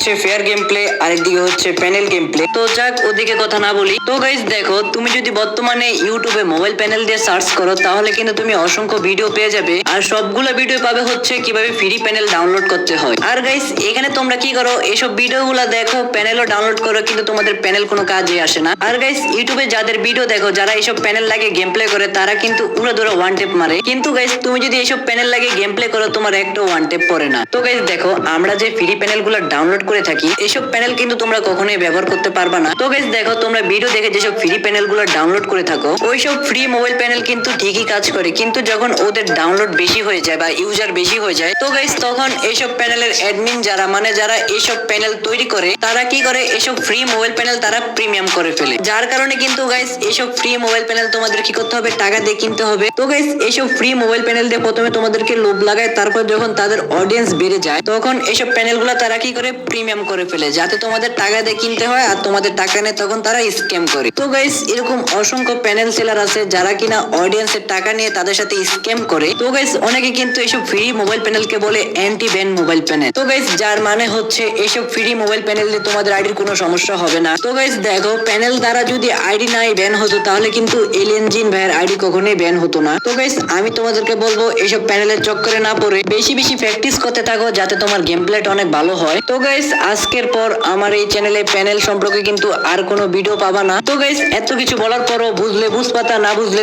হচ্ছে fair game play আরেকদিকে হচ্ছে প্যানেল গেম প্লে তো যাক, ওদিকে কথা না বলি। তো গাইজ দেখো, তুমি যদি বর্তমানে ইউটিউবে মোবাইল প্যানেল দিয়ে সার্চ করো, তাহলে কিন্তু তুমি অসংখ্য ভিডিও পেয়ে যাবে। আর সবগুলো ভিডিও পাবে হচ্ছে কীভাবে ফ্রি প্যানেল ডাউনলোড করতে হয়। আর গাইজ এখানে তোমরা কি করো, এসব ভিডিওগুলো দেখো প্যানেলও ডাউনলোড করো, কিন্তু তোমাদের প্যানেল কোনো কাজে আসে না। আর গাইজ ইউটিউবে যাদের ভিডিও দেখো, যারা এইসব প্যানেল লাগে গেম প্লে করে, তারা কিন্তু উড়ে ধরে ওয়ান টেপ মারে। কিন্তু গাইজ তুমি যদি এইসব প্যানেল লাগে গেম প্লে করো, তোমার একটা ওয়ান টেপ পড়ে না। তো গাইজ দেখো, আমরা যে ফ্রি প্যানেলগুলো ডাউনলোড করে থাকি। এইসব প্যানেল কিন্তু তোমরা কখনোই ব্যবহার করতে পারবা না। তো গাইজ দেখো, তোমরা ভিডিও দেখে যেসব ফ্রি প্যানেলগুলো ডাউনলোড করে থাকো, ওইসব ফ্রি মোবাইল প্যানেল কিন্তু ঠিকই কাজ করে। কিন্তু যখন ওদের ডাউনলোড বেশি হয়ে যায় বা ইউজার বেশি হয়ে যায়, তো গাইজ তখন এইসব প্যানেলের অ্যাডমিন যারা মানে যারা এইসব প্যানেল তৈরি করে, তারা কি করে? এসব ফ্রি মোবাইল প্যানেল তারা প্রিমিয়াম করে ফেলে। যার কারণে কিন্তু গাইস এইসব ফ্রি মোবাইল প্যানেল তোমাদের কি করতে হবে? টাকা দিয়ে কিনতে হবে। তো গাইস এইসব ফ্রি মোবাইল প্যানেল দিয়ে প্রথমে তোমাদেরকে লোভ লাগায়, তারপর যখন তাদের অডিয়েন্স বেড়ে যায়, তখন এইসব প্যানেলগুলো তারা কি করে? প্রিমিয়াম করে ফেলে, যাতে তোমাদের টাকা দিয়ে কিনতে হয় আর তোমাদের টাকা নেই তখন তারা স্ক্যাম করে। তো গাইজ এরকম অসংখ্য প্যানেল সেলার আছে যারা কিনা অডিয়েন্সের টাকা নিয়ে তাদের সাথে স্ক্যাম করে। তো গাইজ অনেকে কিন্তু এইসব ফ্রি মোবাইল প্যানেলকে বলে অ্যান্টি ব্যান মোবাইল প্যানেল তো গাইজ যার মানে হচ্ছে এইসব ফ্রি মোবাইল প্যানেল দিয়ে তোমাদের আইডির কোনো সমস্যা হবে না। তো গাইজ দেখো প্যানেল দ্বারা যদি আইডি নাই ব্যান হতো, তাহলে কিন্তু এলিয়েন জিন ভাইয়ের আইডি কখনোই ব্যান হতো না। তো গাইস আমি তোমাদেরকে বলব এইসব প্যানেলের চক্করে না পড়ে। বেশি বেশি প্র্যাকটিস করতে থাকো, যাতে তোমার গেম প্লেট অনেক ভালো হয়। তো আজকের পর আমার এই চ্যানেলে প্যানেল সম্পর্কে কিন্তু আর কোনো ভিডিও পাবা না। তো গাইস এত কিছু বলার পরও বুঝলে বুঝ পাতা না বুঝলে